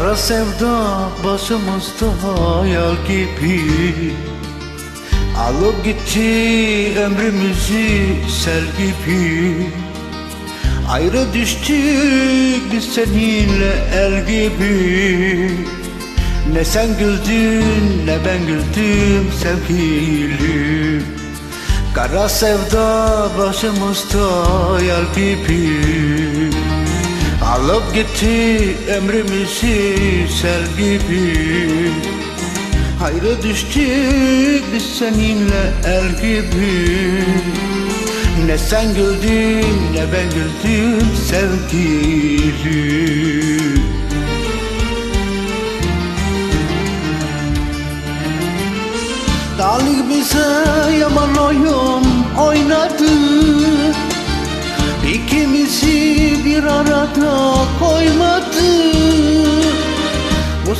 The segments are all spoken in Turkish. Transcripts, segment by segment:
Kara sevda başımızda hayal gibi. Alıp gitti ömrümüzü sel gibi. Ayrı düştük biz seninle el gibi. Ne sen güldün ne ben güldüm sevgilim Kara sevda başımızda hayal gibi Alıp gitti ömrümüzü sel gibi. Hayrı düştük biz seninle el gibi. Ne sen güldün ne ben güldüm sevgilim Talih bize yaman oyun oynadı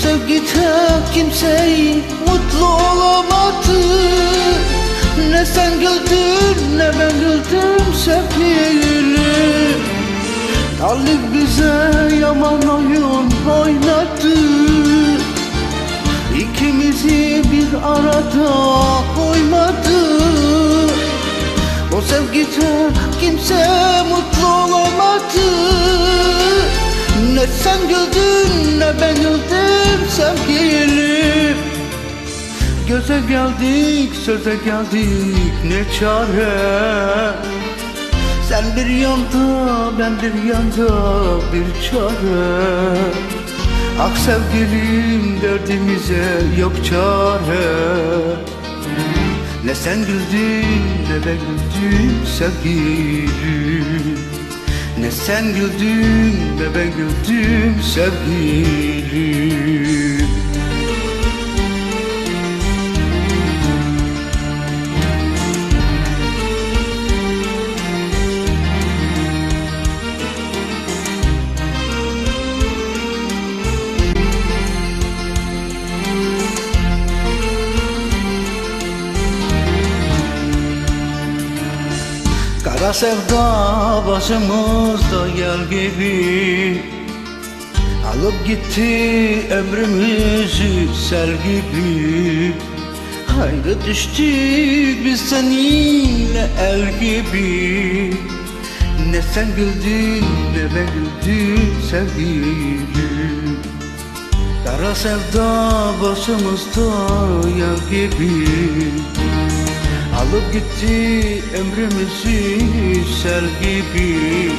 sevgide kimseyi mutlu olamadı. Ne sen güldün ne ben güldüm sevgilim Talih bize yaman oyun oynadı. İkimizi bir arada koymadı. O sevgide kimse mutlu olamadı Ne sen güldün ne ben güldüm sevgilim Göze geldik söze geldik ne çare. Sen bir yanda ben bir yanda bir çare. Ah sevgilim derdimize yok çare. Ne sen güldün ne ben güldüm sevgilim Ne sen güldün ne ben güldüm sevgilim Kara sevda başımızda gel gibi. Alıp gitti ömrümüzü sel gibi. Hayra düştük biz seninle el gibi. Ne sen güldün ne ben güldüm sevgilim Kara sevda başımızda yel gibi Alıp gitti ömrümüzü sel gibi.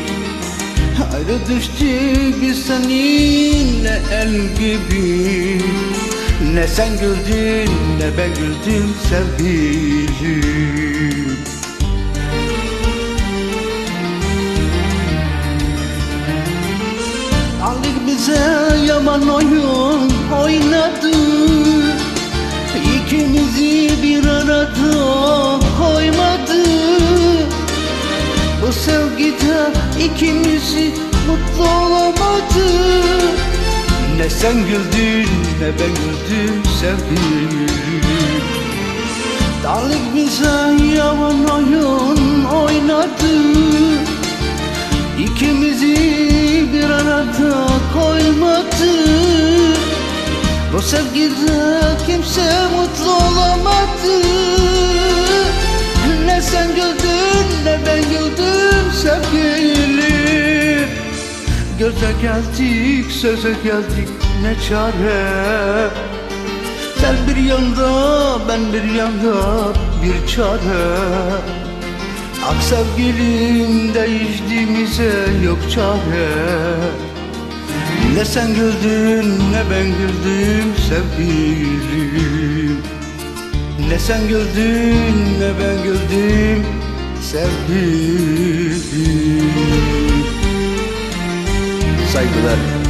Ayrı düştük biz seninle el gibi. Ne sen güldün ne ben güldüm sevgilim Aldık bize yaman oyun ikimizi mutlu olamadı. Ne sen güldün ne ben güldüm sevgilim Talih bize yaman oyun oynadı. İkimizi bir arada koymadı. Bu sevgide kimse mutlu olamadı. Ne sen güldün ne ben güldüm sevgilim Göze geldik söze geldik ne çare. Sen bir yanda ben bir yanda bir çare. Ah sevgilim değiştiğimize yok çare. Ne sen güldün ne ben güldüm sevgilim. Ne sen güldün ne ben güldüm sevgilim safe with that.